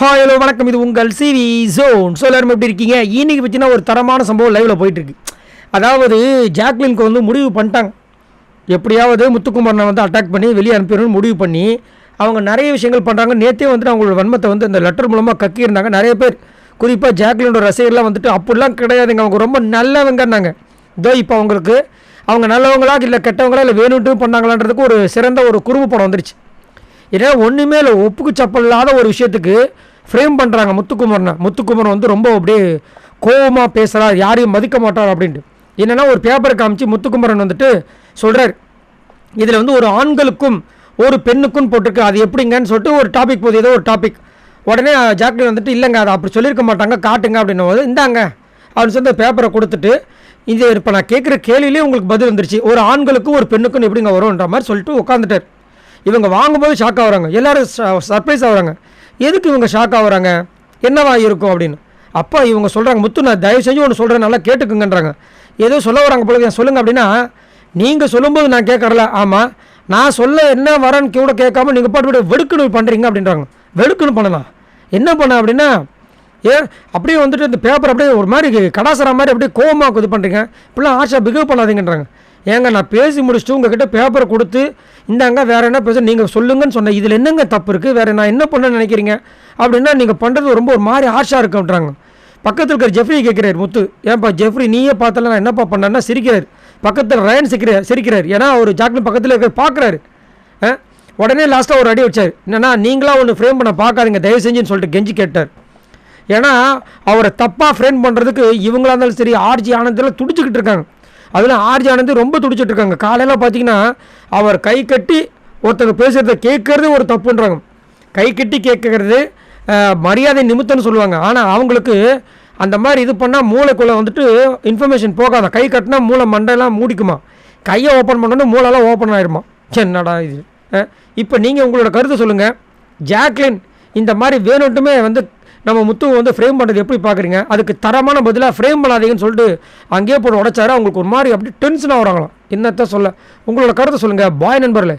Hi hello வணக்கம். இது உங்கள் சிவி ஜோன் ஸோ எல்லாரும் எப்படி இருக்கீங்க? இன்றைக்கி பார்த்தீங்கன்னா ஒரு தரமான சம்பவம் லைவில் போயிட்டுருக்கு. அதாவது ஜாக்லின்க்கு வந்து முடிவு பண்ணிட்டாங்க. எப்படியாவது முத்துக்குமரனை வந்து அட்டாக் பண்ணி வெளியே அனுப்பிடணும்னு முடிவு பண்ணி அவங்க நிறைய விஷயங்கள் பண்ணுறாங்க நேற்றே வந்துட்டு அவங்களோட வன்மத்தை வந்து அந்த லெட்டர் மூலமாக கக்கியிருந்தாங்க. நிறைய பேர் குறிப்பாக ஜாக்லினோட ரசிகர்லாம் வந்துட்டு அப்படிலாம் கிடையாதுங்க. அவங்க ரொம்ப நல்லவங்கன்னாங்க. இதோ இப்போ அவங்களுக்கு அவங்க நல்லவங்களா இல்லை கெட்டவங்களா இல்லை வேணும்ட்டு பண்ணாங்களான்றதுக்கு ஒரு சிறந்த ஒரு குறும்பு படம் வந்துருச்சு. ஏன்னா ஒன்றுமே இல்லை ஒப்புக்கு சப்பல் இல்லாத ஒரு விஷயத்துக்கு ஃப்ரேம் பண்ணுறாங்க முத்துக்குமரனை. முத்துக்குமரன் வந்து ரொம்ப அப்படியே கோவமாக பேசுகிறார் யாரையும் மதிக்க மாட்டார் அப்படின்ட்டு. என்னென்னா ஒரு பேப்பரை காமிச்சு முத்துக்குமரன் வந்துட்டு சொல்கிறார் இதில் வந்து ஒரு ஆண்களுக்கும் ஒரு பெண்ணுக்கும் போட்டிருக்கு. அது எப்படிங்கன்னு சொல்லிட்டு ஒரு டாபிக் போகுது ஏதோ ஒரு டாபிக் உடனே ஜாக்லின் வந்துட்டு இல்லைங்க அதை அப்படி சொல்லியிருக்க மாட்டாங்க. காட்டுங்க அப்படின்னும் போது இந்தாங்க அப்படின்னு சொல்லி அந்த பேப்பரை கொடுத்துட்டு இது இப்போ நான் கேட்குற கேள்வியிலே உங்களுக்கு பதில் வந்துருச்சு. ஒரு ஆண்களுக்கும் ஒரு பெண்ணுக்கும் எப்படிங்க வரும்ன்ற மாதிரி சொல்லிட்டு உட்காந்துட்டார் இவங்க வாங்கும்போது ஷாக் ஆகுறாங்க. எல்லோரும் சர்ப்ரைஸ் ஆகுறாங்க. எதுக்கு இவங்க ஷாக் ஆகுறாங்க? என்னவா இருக்கும் அப்படின்னு. அப்பா இவங்க சொல்கிறாங்க முத்து நான் தயவு செஞ்சு ஒன்று சொல்கிறேன் நல்லா கேட்டுக்குங்கன்றாங்க. ஏதோ சொல்ல வராங்க போல சொல்லுங்கள் அப்படின்னா நீங்கள் சொல்லும்போது நான் கேட்கறல ஆமாம் நான் சொல்ல என்ன வரேன்னு கூட கேட்காம நீங்கள் பாட்டு விட வெடுக்கணும் பண்ணுறீங்க அப்படின்றாங்க. வெடுக்கணும் பண்ணலாம் என்ன பண்ண அப்படின்னா ஏ அப்படியே வந்துட்டு இந்த பேப்பர் அப்படியே ஒரு மாதிரி கடாசரா மாதிரி அப்படியே கோவமாக இது பண்ணுறீங்க இப்படிலாம் ஆஷா பிகேவ் பண்ணாதீங்கன்றாங்க. ஏங்க நான் பேசி முடிச்சுட்டு உங்ககிட்ட பேப்பரை கொடுத்து இந்தாங்க வேற என்ன பேச நீங்கள் சொல்லுங்கன்னு சொன்னேன். இதில் என்னங்க தப்பு இருக்குது வேற நான் என்ன பண்ண நினைக்கிறீங்க? அப்படின்னா நீங்கள் பண்ணுறது ரொம்ப ஒரு மாதிரி ஆர்ஷாக இருக்குன்றாங்க பக்கத்தில் இருக்கிற ஜெஃப்ரி கேட்குறாரு முத்து. ஏன்பா ஜெஃப்ரி நீயே பார்த்தல நான் என்னப்பா பண்ணேன்னா சிரிக்கிறார். பக்கத்தில் ரயன் சிரிக்கிறார் சிரிக்கிறார். ஏன்னா அவர் ஜாக்லின் பக்கத்தில் இருக்கிற பார்க்குறாரு உடனே லாஸ்ட்டாக ஒரு அடி வச்சார். என்னன்னா நீங்களாக ஒன்று ஃப்ரேம் பண்ண பார்க்காதீங்க தயவு செஞ்சுன்னு சொல்லிட்டு கெஞ்சி கேட்டார். ஏன்னா அவரை தப்பாக ஃப்ரேம் பண்ணுறதுக்கு இவங்களாக இருந்தாலும் சரி ஆர்ஜி ஆனந்தில் துடிச்சிக்கிட்டு இருக்காங்க. அதில் ஆர்ஜி ஆனந்த் ரொம்ப துடிச்சிட்டு இருக்காங்க. காலையில் பார்த்தீங்கன்னா அவர் கை கட்டி ஒருத்தங்க பேசுகிறத கேட்கறது ஒரு தப்புன்றாங்க. கை கட்டி கேட்கறது மரியாதை நிமித்தம்னு சொல்லுவாங்க. ஆனால் அவங்களுக்கு அந்த மாதிரி இது பண்ணால் மூளைக்குள்ளே வந்துட்டு இன்ஃபர்மேஷன் போகாதான் கை கட்டினா மூளை மண்டையெல்லாம் மூடிக்குமா? கையை ஓப்பன் பண்ணோன்னா மூளைலாம் ஓப்பன் ஆகிடுமா என்னடா இது? இப்போ நீங்கள் உங்களோட கருத்தை சொல்லுங்கள் ஜாக்லின் இந்த மாதிரி வேணுட்டுமே வந்து நம்ம முத்து வந்து ஃப்ரேம் பண்ணுறது எப்படி பார்க்குறீங்க அதுக்கு தரமான பதிலாக ஃப்ரேம் பண்ணாதீங்கன்னு சொல்லிட்டு அங்கேயே போட்டு உடச்சாரு? அவங்களுக்கு ஒரு மாதிரி அப்படி டென்ஷனாக வராங்களாம். என்னத்த சொல்ல உங்களோட கருத்தை சொல்லுங்கள் பாய் நண்பர்களே.